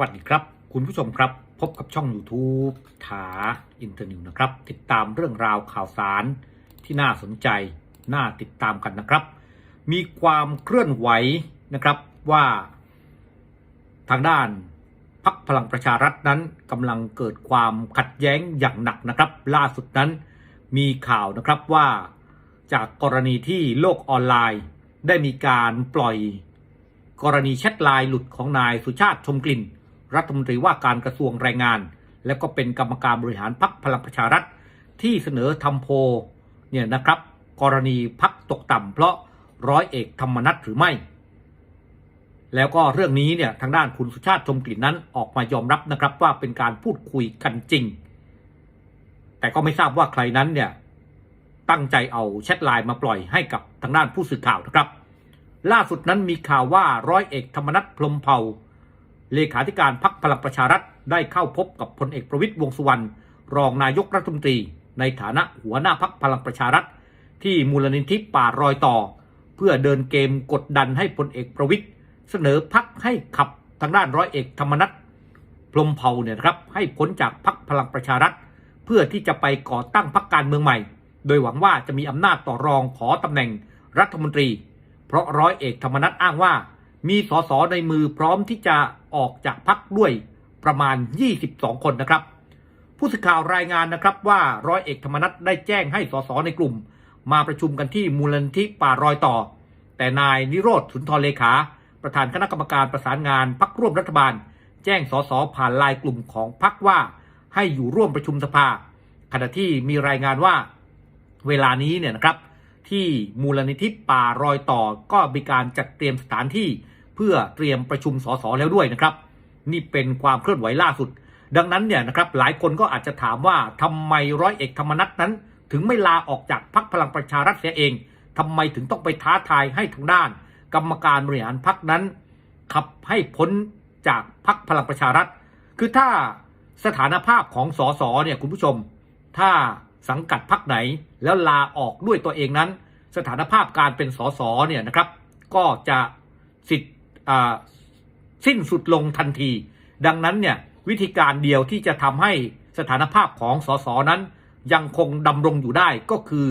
วัสดีครับ คุณผู้ชมครับ พบกับช่อง YouTube ถาอินเตอร์นิวนะครับ ติดตามเรื่องราวข่าวสารที่น่าสนใจ น่าติดตามกันนะครับ มีความเคลื่อนไหวนะครับว่า ทางด้านพักพลังประชารัฐนั้นกำลังเกิดความขัดแย้งอย่างหนักนะครับ ล่าสุดนั้นมีข่าวนะครับว่าจากกรณีที่โลกออนไลน์ได้มีการปล่อยกรณีแชทไลน์หลุดของนายสุชาติชมกลิ่น รัฐมนตรีว่าการกระทรวงแรงงาน และก็เป็นกรรมการบริหารพักพลังประชารัฐ ที่เสนอทำโพเนี่ยนะครับ กรณีพักตกต่ำเพราะร้อยเอกธรรมนัฐหรือไม่ แล้วก็เรื่องนี้เนี่ยทางด้านคุณสุชาติชมกลิ่นนั้นออกมายอมรับนะครับว่าเป็นการพูดคุยกันจริง แต่ก็ไม่ทราบว่าใครนั้นเนี่ยตั้งใจเอาแชทไลน์มาปล่อยให้กับทางด้านผู้สื่อข่าวนะครับ ล่าสุดนั้นมีข่าวว่าร้อยเอกธรรมนัฐพรมเผ่า เลขาธิการพักพลังประชารัฐได้เข้าพบกับพลเอกประวิตยวงสุวรรณรองนายกรัฐมนตรี ในฐานะหัวหน้าพักพลังประชารัฐ ที่มูลนิธิป่ารอยต่อ เพื่อเดินเกมกดดันให้พลเอกประวิตยเสนอพักให้ขับทางด้านร้อยเอกธรรมนัฐพรมเผ่าเนี่ยนะครับให้พ้นจากพักพลังประชารัฐ เพื่อที่จะไปก่อตั้งพักการเมืองใหม่ โดยหวังว่าจะมีอำนาจต่อรองขอตำแหน่งรัฐมนตรี เพราะร้อยเอกธรรมนัฐอ้างว่า มีสสในมือพร้อมที่จะออกจากพักด้วยประมาณ 22 คนนะครับ ผู้สื่อข่าวรายงานนะครับว่าร้อยเอกธรรมนัฐได้แจ้งให้สสในกลุ่ม มาประชุมกันที่มูลนิธิป่ารอยต่อ แต่นายนิโรธสุนทรเลขา ประธานคณะกรรมการประสานงานพักร่วมรัฐบาล แจ้งสสผ่านไลายกลุ่มของพักว่าให้อยู่ร่วมประชุมสภา ขณะที่มีรายงานว่าเวลานี้เนี่ยนะครับที่มูลนิธิป่ารอยต่อก็มีการจัดเตรียมสถานที่ เพื่อเตรียมประชุมสสแล้วด้วยนะครับ นี่เป็นความเคลื่อนไหวล่าสุด ดังนั้นเนี่ยนะครับหลายคนก็อาจจะถามว่าทำไมร้อยเอกธรรมนัฐนั้น ถึงไม่ลาออกจากพักพลังประชารัฐเสียเองทำไมถึงต้องไปท้าทายให้ทางด้าน กรรมการบริหารพักนั้น ขับให้พ้นจากพักพลังประชารัฐ คือถ้าสถานภาพของสสเนี่ยคุณผู้ชม ถ้าสังกัดพักไหนแล้วลาออกด้วยตัวเองนั้น สถานภาพการเป็นสสเนี่ยนะครับ ก็จะสิทธิ สิ้นสุดลงทันที ดังนั้นเนี่ยวิธีการเดียวที่จะทำให้สถานภาพของสสนั้น ยังคงดำรงอยู่ได้ก็คือ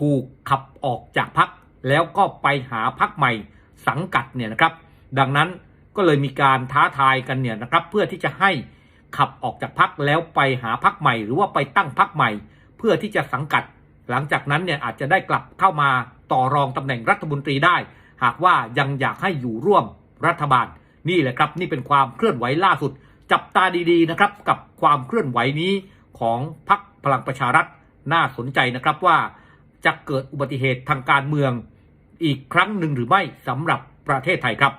ถูกขับออกจากพักแล้วก็ไปหาพักใหม่สังกัดเนี่ยนะครับ ดังนั้นก็เลยมีการท้าทายกันเนี่ยนะครับ เพื่อที่จะให้ขับออกจากพักแล้วไปหาพักใหม่ หรือว่าไปตั้งพักใหม่ เพื่อที่จะสังกัด หลังจากนั้นเนี่ยอาจจะได้กลับเข้ามาต่อรองตำแหน่งรัฐมนตรีได้ หากว่ายังอยากให้อยู่ร่วม รัฐบาล นี่แหละครับ นี่เป็นความเคลื่อนไหวล่าสุด จับตาดีๆนะครับกับความเคลื่อนไหวนี้ของพรรคพลังประชารัฐน่าสนใจนะครับว่าจะเกิดอุบัติเหตุทางการเมืองอีกครั้งหนึ่งหรือไม่สำหรับประเทศไทยครับ